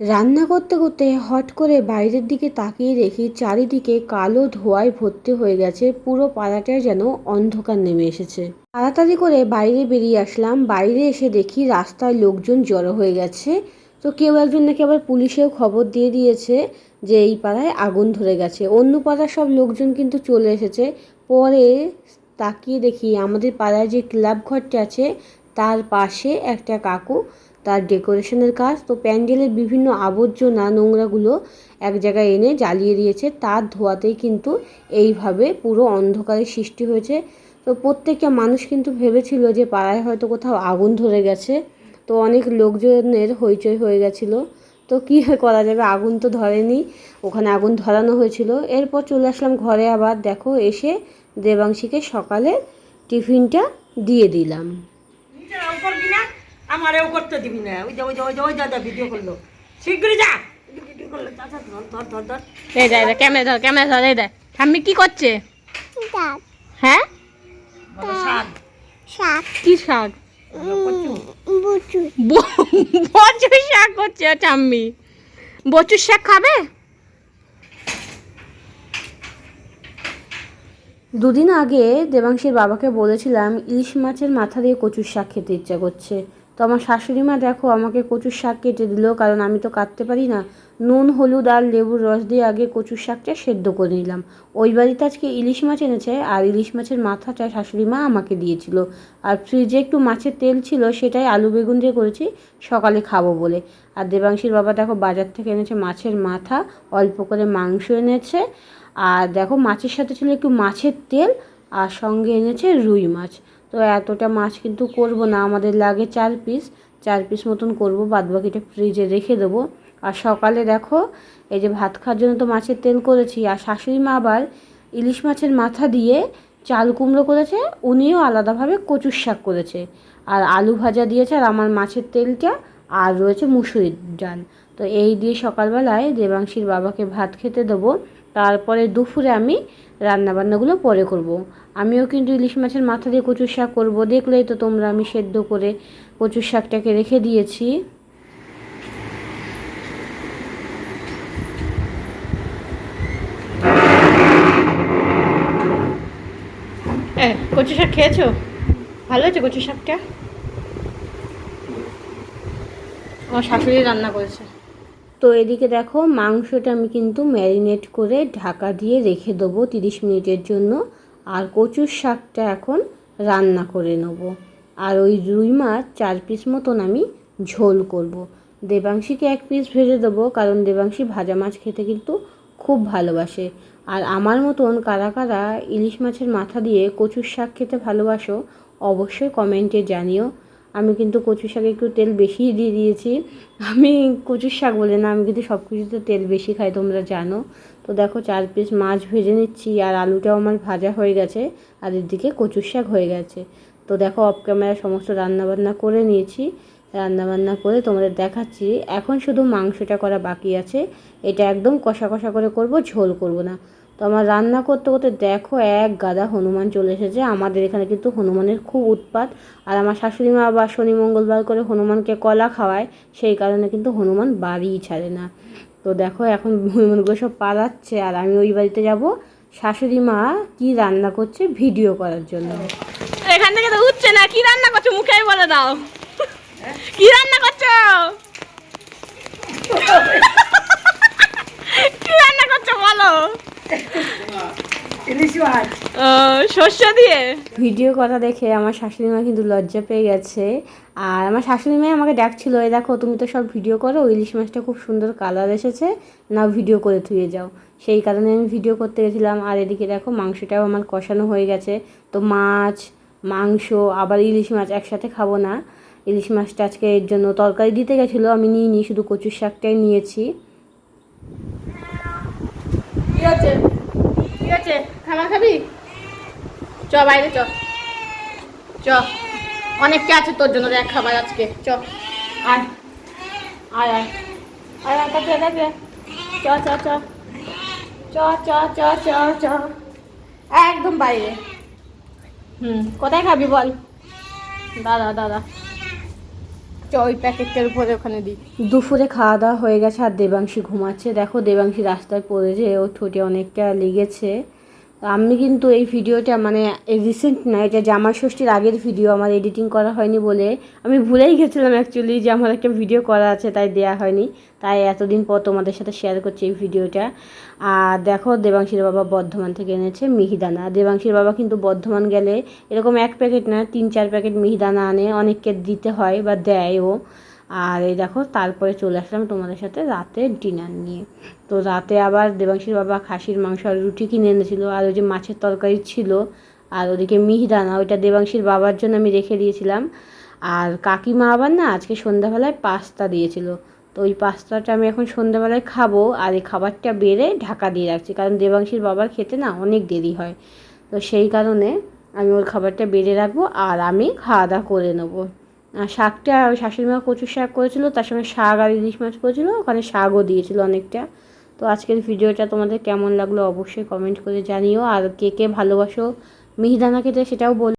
রান্না করতে করতে হট করে বাইরের দিকে তাকিয়ে দেখি চারিদিকে কালো ধোঁয়ায় ভর্তি হয়ে গেছে, পুরো পাড়াটায় যেন অন্ধকার নেমে এসেছে। তাড়াতাড়ি করে বাইরে বেরিয়ে আসলাম, বাইরে এসে দেখি রাস্তায় লোকজন জড়ো হয়ে গেছে। তো কেউ একজন নাকি আবার পুলিশেও খবর দিয়ে দিয়েছে যে এই পাড়ায় আগুন ধরে গেছে। অন্য পাড়ার সব লোকজন কিন্তু চলে এসেছে। পরে তাকিয়ে দেখি আমাদের পাড়ায় যে ক্লাব ঘরটা আছে, তার পাশে একটা কাকু তার ডেকোরেশনের কাজ। তো প্যান্ডেলের বিভিন্ন আবর্জনা নোংরাগুলো এক জায়গায় এনে জ্বালিয়ে দিয়েছে। তার ধোয়াতেই কিন্তু এইভাবে পুরো অন্ধকারের সৃষ্টি হয়েছে। তো প্রত্যেকটা মানুষ কিন্তু ভেবেছিল যে পাড়ায় হয়তো কোথাও আগুন ধরে গেছে। তো অনেক লোকজনের হইচই হয়ে গেছিল। তো কী করা যাবে? আগুন তো ধরেনি। ওখানে আগুন ধরানো হয়েছিল। এরপর চলে আসলাম ঘরে আবার। দেখো, এসে দেবাংশীকে সকালে টিফিনটা দিয়ে দিলাম। আমারেও করতে দিবি না। ওই যে ওই যে ওই যে ওই দাদা ভিডিও করল। শীঘ্রই যা। ভিডিও করল চাচা ধর ধর ধর ধর এই দেয় ক্যামেরা ধর ক্যামেরা ধর এই দেয় ঠাম্মি কি করছে? হ্যাঁ? শাক। কি শাক? কচু। শাক করছে ঠাম্মি। বচুর শাক খাবে? দুদিন আগে দেবাংশীর বাবাকে বলেছিলাম ইলিশ মাছের মাথা দিয়ে কচুর শাক খেতে ইচ্ছা করছে। তো আমার শাশুড়ি মা দেখো আমাকে কচুর শাক কেটে দিল, কারণ আমি তো কাটতে পারি না। নুন, হলুদ আর লেবুর রস দিয়ে আগে কচুর শাকটা সেদ্ধ করে নিলাম। ওই বাড়িতে আজকে ইলিশ মাছ এনেছে, আর ইলিশ মাছের মাথাটা শাশুড়ি মা আমাকে দিয়েছিল। আর ফ্রিজে একটু মাছের তেল ছিল, সেটাই আলু বেগুন দিয়ে করেছি, সকালে খাব বলে। আর দেবাংশীর বাবা দেখো বাজার থেকে এনেছে মাছের মাথা, অল্প করে মাংস এনেছে। আর দেখো মাছের সাথে ছিল একটু মাছের তেল, আর সঙ্গে এনেছে রুই মাছ। তো এতটা মাছ কিন্তু করব না, আমাদের লাগে চার পিস চার পিস মতন করব, বাদবাকিটা ফ্রিজে রেখে দেবো। আর সকালে দেখো, এই যে ভাত খাওয়ার জন্য তো মাছের তেল করেছি, আর শাশুড়ি মা আবার ইলিশ মাছের মাথা দিয়ে চাল কুমড়ো করেছে, উনিও আলাদাভাবে কচুর শাক করেছে। আর আলু ভাজা দিয়েছে, আর আমার মাছের তেলটা, আর রয়েছে মুসুরির ডাল। তো এই দিয়ে সকালবেলায় দেবাংশীর বাবাকে ভাত খেতে দেবো। তারপরে দুপুরে আমি রান্নাবান্নাগুলো পরে করব। আমিও কিন্তু ইলিশ মাছের মাথা দিয়ে কচুর শাক করব। দেখলেই তো তোমরা আমি সেদ্ধ করে কচুর শাকটাকে রেখে দিয়েছি। কচু শাক খেয়েছো? ভালো হয়েছে কচু শাকটা? আমার শাশুড়ি রান্না করেছে। তো এদিকে দেখো, মাংসটা আমি কিন্তু ম্যারিনেট করে ঢাকা দিয়ে রেখে দেবো তিরিশ মিনিটের জন্য। আর কচুর শাকটা এখন রান্না করে নেব। আর ওই রুই মাছ চার পিস মতন আমি ঝোল করব। দেবাংশীকে এক পিস ভেজে দেবো, কারণ দেবাংশী ভাজা মাছ খেতে কিন্তু খুব ভালোবাসে। আর আমার মতন কারা কারা ইলিশ মাছের মাথা দিয়ে কচুর শাক খেতে ভালোবাসো, অবশ্যই কমেন্টে জানিও। আমি কিন্তু কচু শাকে একটু তেল বেশি দিয়ে দিয়েছি। আমি কচুর শাক বলে না, আমি কিন্তু সব কিছুতে তেল বেশি খাই, তোমরা জানো। তো দেখো, চার পিস মাছ ভেজে নিচ্ছি, আর আলুটাও আমার ভাজা হয়ে গেছে, আর এদিকে কচুর শাক হয়ে গেছে। তো দেখো অফ ক্যামেরা সমস্ত রান্নাবান্না করে নিয়েছি। রান্নাবান্না করে তোমাদের দেখাচ্ছি, এখন শুধু মাংসটা করা বাকি আছে। এটা একদম কষা কষা করে করব, ঝোল করব না। তো আমার রান্না করতে করতে দেখো এক গাদা হনুমান চলে এসেছে। আমাদের এখানে কিন্তু হনুমানের খুব উৎপাত। আর আমার শাশুড়ি মা বা শনি মঙ্গলবার করে হনুমানকে কলা খাওয়ায়, সেই কারণে কিন্তু হনুমান বাড়িই ছাড়ে না। তো দেখো এখন হনুমানগুলো সব পালাচ্ছে আর আমি ওই বাড়িতে যাব। শাশুড়ি মা কি রান্না করছে ভিডিও করার জন্য। এখান থেকে তো উঠছে না, কি রান্না করছ মুখেই বলে দাও। কি রান্না করছ? কি রান্না করছ বলো। ইলিশ মাছ ও, শস্য দিয়ে? ভিডিও করা দেখে আমার শাশুড়ি মা কিন্তু লজ্জা পেয়ে গেছে। আর আমার শাশুড়ি মা আমাকে ডাকছিল এই দেখো তুমি তো সব ভিডিও করো ইলিশ মাছটা খুব সুন্দর কালার এসেছে না ভিডিও করে থুয়ে যাও। সেই কারণে আমি ভিডিও করতে গেছিলাম আর এদিকে দেখো মাংসটাও আমার কষানো হয়ে গেছে। তো মাছ মাংস আবার ইলিশ মাছ একসাথে খাব না। ইলিশ মাছটা আজকে এর জন্য তরকারি দিতে গেছিল আমি নিয়ে নিই শুধু কচুর শাকটাই নিয়েছি। খাবার খাবি? চ, বাইরে চ। চ। অনেকটা আছে তোর জন্য, দেখ খাবার আজকে। চ। চ চ চ। চ চ চ চ চ। একদম বাইরে। হুম, কোথায় খাবি বল? দাদা দাদা ওই প্যাকেটটার উপরে ওখানে দিই দুপুরে খাওয়া দাওয়া হয়ে গেছে আর দেবাংশী ঘুমাচ্ছে। দেখো দেবাংশী রাস্তায় পড়ে পড়েছে ওর ঠোঁটে অনেকটা লেগেছে। আমি কিন্তু এই ভিডিওটা মানে রিসেন্ট না, এটা জামাই ষষ্ঠীর আগের ভিডিও আমার এডিটিং করা হয়নি বলে আমি ভুলেই গেছিলাম অ্যাকচুয়ালি যে আমার একটা ভিডিও করা আছে, তাই দেয়া হয়নি। তাই এতদিন পর তোমাদের সাথে শেয়ার করছি এই ভিডিওটা আর দেখো দেবাংশীর বাবা বর্ধমান থেকে এনেছে মিহিদানা। দেবাংশীর বাবা কিন্তু বর্ধমান গেলে এরকম এক প্যাকেট না, তিন চার প্যাকেট মিহিদানা আনে, অনেককে দিতে হয় বা দেয়ও। আর এই দেখো, তারপরে চলে আসলাম তোমাদের সাথে রাতে ডিনার নিয়ে। তো রাতে আবার দেবাংশীর বাবা খাসির মাংস আর রুটি কিনে এনেছিল, আর ওই যে মাছের তরকারি ছিল, আর ওদিকে মিহিদানা, ওইটা দেবাংশীর বাবার জন্য আমি রেখে দিয়েছিলাম। আর কাকিমা আবার না আজকে সন্ধ্যাবেলায় পাস্তা দিয়েছিল। তো ওই পাস্তাটা আমি এখন সন্ধ্যাবেলায় খাব, আর এই খাবারটা বেড়ে ঢাকা দিয়ে রাখছি, কারণ দেবাংশীর বাবার খেতে না অনেক দেরি হয়। তো সেই কারণে আমি ওর খাবারটা বেড়ে রাখব, আর আমি খাওয়া দাওয়া করে নেব। শাকটা ওই শাশুড়ি মা কচুর শাক করেছিল, তার সঙ্গে শাক আর ইলিশ মাছ করেছিল, ওখানে শাকও দিয়েছিল অনেকটা। তো আজকের ভিডিওটা তোমাদের কেমন লাগল অবশ্যই কমেন্ট করে জানিও, আর কে কে ভালোবাসো মিহিদানা খেতে সেটাও বল